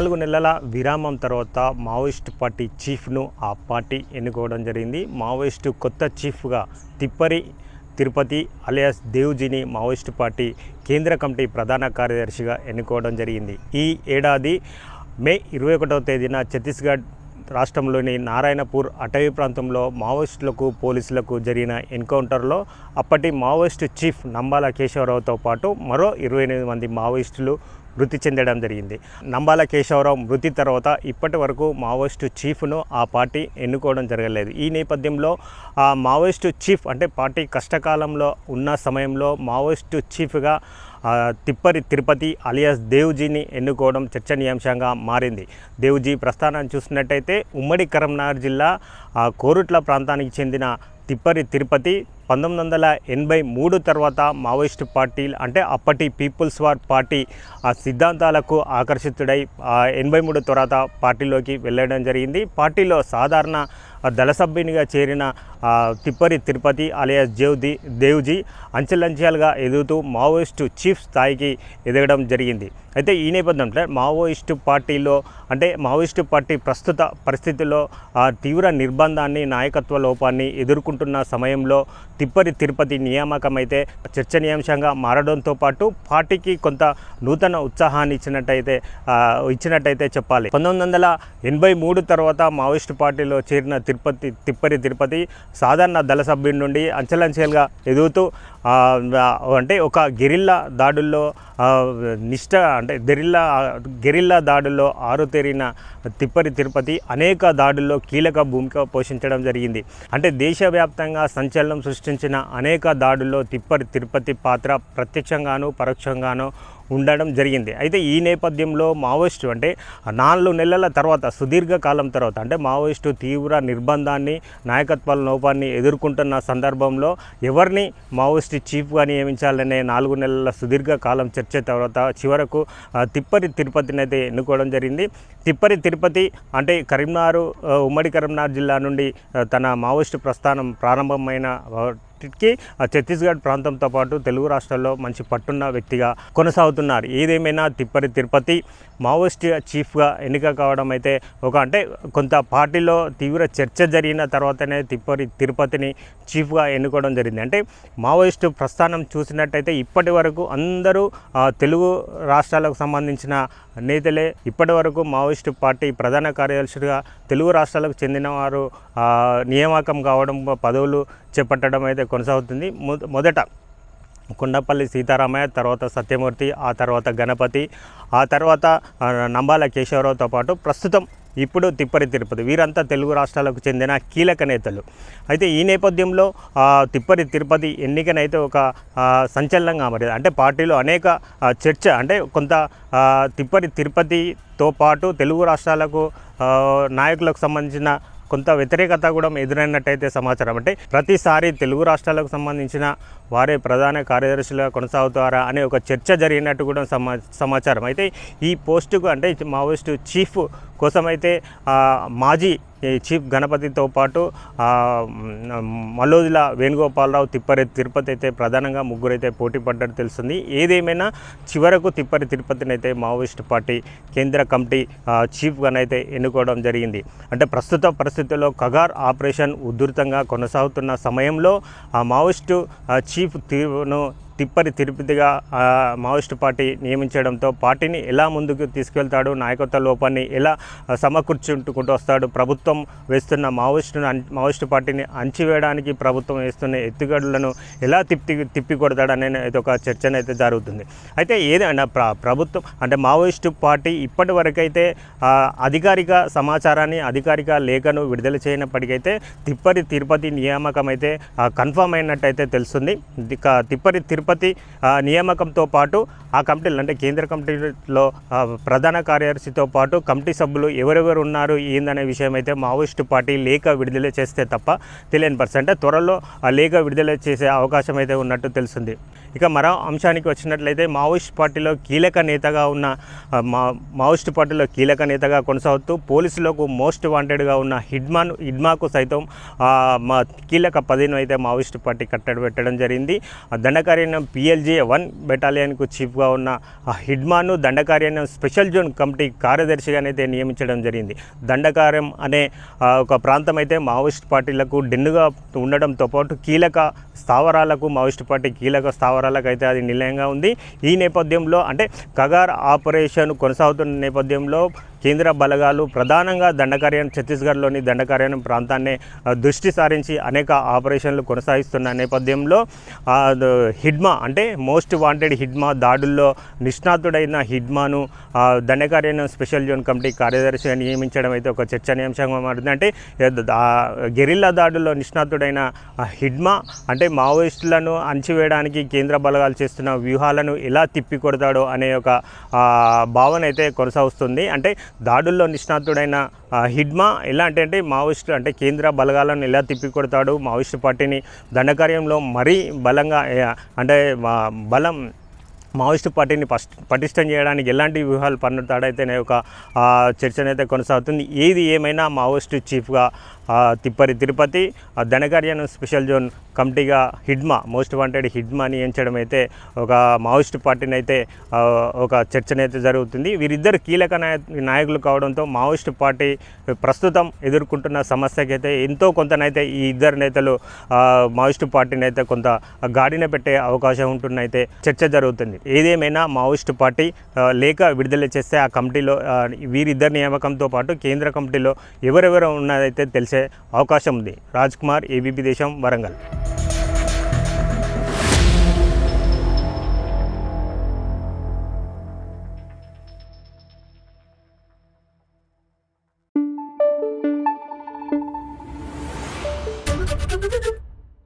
నాలుగు నెలల విరామం తర్వాత మావోయిస్ట్ పార్టీ చీఫ్ను ఆ పార్టీ ఎన్నుకోవడం జరిగింది. మావోయిస్ట్ కొత్త చీఫ్గా తిప్పరి తిరుపతి అలియాస్ దేవ్జీని మావోయిస్ట్ పార్టీ కేంద్ర కమిటీ ప్రధాన కార్యదర్శిగా ఎన్నుకోవడం జరిగింది. ఈ ఏడాది మే ఇరవై ఒకటవ తేదీన ఛత్తీస్గఢ్ రాష్ట్రంలోని నారాయణపూర్ అటవీ ప్రాంతంలో మావోయిస్టులకు పోలీసులకు జరిగిన ఎన్కౌంటర్లో అప్పటి మావోయిస్టు చీఫ్ నంబాల కేశవరావుతో పాటు మరో ఇరవై ఎనిమిది మంది మావోయిస్టులు మృతి చెందడం జరిగింది. నంబాల కేశవరావు మృతి తర్వాత ఇప్పటి వరకు మావోయిస్టు చీఫ్ను ఆ పార్టీ ఎన్నుకోవడం జరగలేదు. ఈ నేపథ్యంలో ఆ మావోయిస్టు చీఫ్ అంటే పార్టీ కష్టకాలంలో ఉన్న సమయంలో మావోయిస్టు చీఫ్గా తిప్పరి తిరుపతి అలియాస్ దేవ్జీని ఎన్నుకోవడం చర్చనీయాంశంగా మారింది. దేవ్జీ ప్రస్థానాన్ని చూసినట్టయితే ఉమ్మడి కరీంనగర్ జిల్లా కోరుట్ల ప్రాంతానికి చెందిన తిప్పరి తిరుపతి పంతొమ్మిది వందల ఎనభై మూడు తర్వాత మావోయిస్టు పార్టీ అంటే అప్పటి పీపుల్స్ వార్ పార్టీ ఆ సిద్ధాంతాలకు ఆకర్షితుడై ఎనభై మూడు తర్వాత పార్టీలోకి వెళ్ళడం జరిగింది. పార్టీలో సాధారణ దళ సభ్యునిగా చేరిన తిప్పరి తిరుపతి అలియాస్ జేవ్ది దేవ్జీ అంచెలంచెలుగా ఎదుగుతూ మావోయిస్టు చీఫ్ స్థాయికి ఎదగడం జరిగింది. అయితే ఈ నేపథ్యంలో మావోయిస్టు పార్టీలో అంటే మావోయిస్టు పార్టీ ప్రస్తుత పరిస్థితుల్లో తీవ్ర నిర్బంధాన్ని నాయకత్వ లోపాన్ని ఎదుర్కొంటున్న సమయంలో తిప్పరి తిరుపతి నియామకం అయితే చర్చనీయాంశంగా మారడంతో పాటు పార్టీకి కొంత నూతన ఉత్సాహాన్ని ఇచ్చినట్టయితే ఇచ్చినట్టయితే చెప్పాలి. పంతొమ్మిది వందల ఎనభై మూడు తర్వాత మావోయిస్టు పార్టీలో చేరిన తిరుపతి తిప్పరి తిరుపతి సాధారణ దళ సభ్యుడి నుండి అంచెలంచెలుగా ఎదుగుతూ అంటే ఒక గెరిల్లా దాడుల్లో నిష్ట అంటే గెరిల్లా గెరిల్లా దాడుల్లో ఆరుతేరిన తిప్పరి తిరుపతి అనేక దాడుల్లో కీలక భూమిక పోషించడం జరిగింది. అంటే దేశవ్యాప్తంగా సంచలనం సృష్టించిన అనేక దాడుల్లో తిప్పరి తిరుపతి పాత్ర ప్రత్యక్షంగాను పరోక్షంగాను ఉండడం జరిగింది. అయితే ఈ నేపథ్యంలో మావోయిస్టు అంటే నాలుగు నెలల తర్వాత సుదీర్ఘ కాలం తర్వాత అంటే మావోయిస్టు తీవ్ర నిర్బంధాన్ని నాయకత్వ లోపాన్ని ఎదుర్కొంటున్న సందర్భంలో ఎవరిని మావోయిస్టు చీఫ్గా నియమించాలనే నాలుగు నెలల సుదీర్ఘ కాలం చర్చ తర్వాత చివరకు తిప్పరి తిరుపతిని అయితే ఎన్నుకోవడం జరిగింది. తిప్పరి తిరుపతి అంటే కరీంనగర్ ఉమ్మడి కరీంనగర్ జిల్లా నుండి తన మావోయిస్టు ప్రస్థానం ప్రారంభమైన ఆ, ఛత్తీస్గఢ్ ప్రాంతంతో పాటు తెలుగు రాష్ట్రాల్లో మంచి పట్టున్న వ్యక్తిగా కొనసాగుతున్నారు. ఏదేమైనా తిప్పరి తిరుపతి మావోయిస్ట్ చీఫ్గా ఎన్నిక కావడం అయితే ఒక అంటే కొంత పార్టీలో తీవ్ర చర్చ జరిగిన తర్వాతనే తిప్పరి తిరుపతిని చీఫ్గా ఎన్నుకోవడం జరిగింది. అంటే మావోయిస్టు ప్రస్థానం చూసినట్టయితే ఇప్పటి వరకు అందరూ తెలుగు రాష్ట్రాలకు సంబంధించిన నేతలే. ఇప్పటి వరకు మావోయిస్టు పార్టీ ప్రధాన కార్యదర్శిగా తెలుగు రాష్ట్రాలకు చెందిన వారు నియామకం కావడం పదవులు చేపట్టడం అయితే కొనసాగుతుంది. మొ- మొదట కొండపల్లి సీతారామయ్య తర్వాత సత్యమూర్తి ఆ తర్వాత గణపతి ఆ తర్వాత నంబాల కేశవరావుతో పాటు ప్రస్తుతం ఇప్పుడు తిప్పరి తిరుపతి. వీరంతా తెలుగు రాష్ట్రాలకు చెందిన కీలక నేతలు. అయితే ఈ నేపథ్యంలో తిప్పరి తిరుపతి ఎన్నికనైతే ఒక సంచలనంగా మారింది. అంటే పార్టీలో అనేక చర్చ అంటే కొంత తిప్పరి తిరుపతితో పాటు తెలుగు రాష్ట్రాలకు నాయకులకు సంబంధించిన కొంత వ్యతిరేకత కూడా ఎదురైనట్టయితే సమాచారం. అంటే ప్రతిసారి తెలుగు రాష్ట్రాలకు సంబంధించిన వారే ప్రధాన కార్యదర్శులుగా కొనసాగుతారా అనే ఒక చర్చ జరిగినట్టు కూడా సమా సమాచారం. అయితే ఈ పోస్టుకు అంటే మావోయిస్టు చీఫ్ కోసం అయితే మాజీ ఈ చీఫ్ గణపతితో పాటు మల్లోజుల వేణుగోపాలరావు తిప్పరి తిరుపతి అయితే ప్రధానంగా ముగ్గురైతే పోటీ పడ్డట్టు తెలుస్తుంది. ఏదేమైనా చివరకు తిప్పరి తిరుపతిని అయితే మావోయిస్ట్ పార్టీ కేంద్ర కమిటీ ఆ, చీఫ్గానైతే ఎన్నుకోవడం జరిగింది. అంటే ప్రస్తుత పరిస్థితుల్లో కగార్ ఆపరేషన్ ఉధృతంగా కొనసాగుతున్న సమయంలో ఆ మావోయిస్టు చీఫ్ తీరును తిప్పరి తిరుపతిగా మావోయిస్ట్ మావోయిస్టు పార్టీ నియమించడంతో పార్టీని ఎలా ముందుకు తీసుకెళ్తాడు నాయకత్వ లోపాన్ని ఎలా సమకూర్చుకుంటూ వస్తాడు ప్రభుత్వం వేస్తున్న మావోయిస్టును మావోయిస్టు పార్టీని అణచివేయడానికి ప్రభుత్వం వేస్తున్న ఎత్తుగడలను ఎలా తిప్పి తిప్పికొడతాడనే ఇది ఒక చర్చన అయితే జరుగుతుంది. అయితే ఏదైనా ప్ర ప్రభుత్వం అంటే మావోయిస్టు పార్టీ ఇప్పటి వరకైతే అధికారిక సమాచారాన్ని అధికారిక లేఖను విడుదల చేయనప్పటికైతే తిప్పరి తిరుపతి నియామకం అయితే కన్ఫర్మ్ అయినట్టయితే తెలుస్తుంది. తిప్పరి తిరుపతి ఆ, నియామకంతో పాటు ఆ కమిటీలు అంటే కేంద్ర కమిటీలో ప్రధాన కార్యదర్శితో పాటు కమిటీ సభ్యులు ఎవరెవరు ఉన్నారు ఏందనే విషయం అయితే మావోయిస్టు పార్టీ లేఖ విడుదల చేస్తే తప్ప తెలియని పర్సన్ అంటే త్వరలో ఆ లేఖ విడుదల చేసే అవకాశం అయితే ఉన్నట్టు తెలుస్తుంది. ఇక మరో అంశానికి వచ్చినట్లయితే మావోయిస్ట్ పార్టీలో కీలక నేతగా ఉన్న మా మావోయిస్ట్ పార్టీలో కీలక నేతగా కొనసాగుతూ పోలీసులకు మోస్ట్ వాంటెడ్గా ఉన్న హిడ్మాన్ హిడ్మాకు సైతం మా కీలక పదిను అయితే మావోయిస్ట్ పార్టీ కట్టడి పెట్టడం జరిగింది. ఆ దండకారణ్యం దండకార్యం వన్ బెటాలియన్కు చీఫ్గా ఉన్న ఆ హిడ్మాను దండకార్యం స్పెషల్ జోన్ కమిటీ కార్యదర్శిగానైతే నియమించడం జరిగింది. దండకార్యం అనే ఒక ప్రాంతం అయితే మావోయిస్ట్ పార్టీలకు డెన్నుగా ఉండడంతో పాటు కీలక స్థావరాలకు మావోయిస్ట్ పార్టీ కీలక స్థావరాలకు అయితే అది నిలయంగా ఉంది. ఈ నేపథ్యంలో అంటే కగార్ ఆపరేషన్ కొనసాగుతున్న నేపథ్యంలో కేంద్ర బలగాలు ప్రధానంగా దండకార్యం ఛత్తీస్గఢ్లోని దండకార్యం ప్రాంతాన్ని దృష్టి సారించి అనేక ఆపరేషన్లు కొనసాగిస్తున్న నేపథ్యంలో హిడ్మా అంటే మోస్ట్ వాంటెడ్ హిడ్మా దాడుల్లో నిష్ణాతుడైన హిడ్మాను దండకార్యం స్పెషల్ జోన్ కమిటీ కార్యదర్శిగా నియమించడం అయితే ఒక చర్చనీయాంశంగా మారుతుంది అంటే గెరిల్లా దాడుల్లో నిష్ణాతుడైన హిడ్మా అంటే మావోయిస్టులను అణచివేయడానికి కేంద్ర బలగాలు చేస్తున్న వ్యూహాలను ఎలా తిప్పికొడతాడో అనే ఒక భావన అయితే కొనసాగుతుంది. అంటే దాడుల్లో నిష్ణాతుడైన హిడ్మా ఎలా అంటే అంటే మావోయిస్టు అంటే కేంద్ర బలగాలను ఎలా తిప్పికొడతాడు? మావోయిస్టు పార్టీని దండకార్యంలో మరీ బలంగా అంటే బలం మావోయిస్టు పార్టీని పస్ట్ పటిష్టం చేయడానికి ఎలాంటి వ్యూహాలు పన్నుతాడైతేనే ఒక చర్చనైతే కొనసాగుతుంది. ఏది ఏమైనా మావోయిస్టు చీఫ్గా తిప్పరి తిరుపతి ఆ, స్పెషల్ జోన్ కమిటీగా హిడ్మా మోస్ట్ వాంటెడ్ హిడ్మా నియమించడం అయితే ఒక మావోయిస్ట్ పార్టీని అయితే ఒక చర్చనైతే జరుగుతుంది. వీరిద్దరు కీలక నాయ- నాయకులు కావడంతో మావోయిస్ట్ పార్టీ ప్రస్తుతం ఎదుర్కొంటున్న సమస్యకైతే ఎంతో కొంతనైతే ఈ ఇద్దరు నేతలు మావోయిస్ట్ పార్టీని అయితే కొంత గాడిన పెట్టే అవకాశం ఉంటుందైతే చర్చ జరుగుతుంది. ఏదేమైనా మావోయిస్ట్ పార్టీ లేక లేఖ విడుదల చేస్తే ఆ కమిటీలో వీరిద్దరు వీరిద్దరి నియామకంతో పాటు కేంద్ర కమిటీలో ఎవరెవరు ఉన్నదైతే తెలిసే అవకాశం ఉంది. రాజ్ కుమార్ ఏబీపీ దేశం వరంగల్.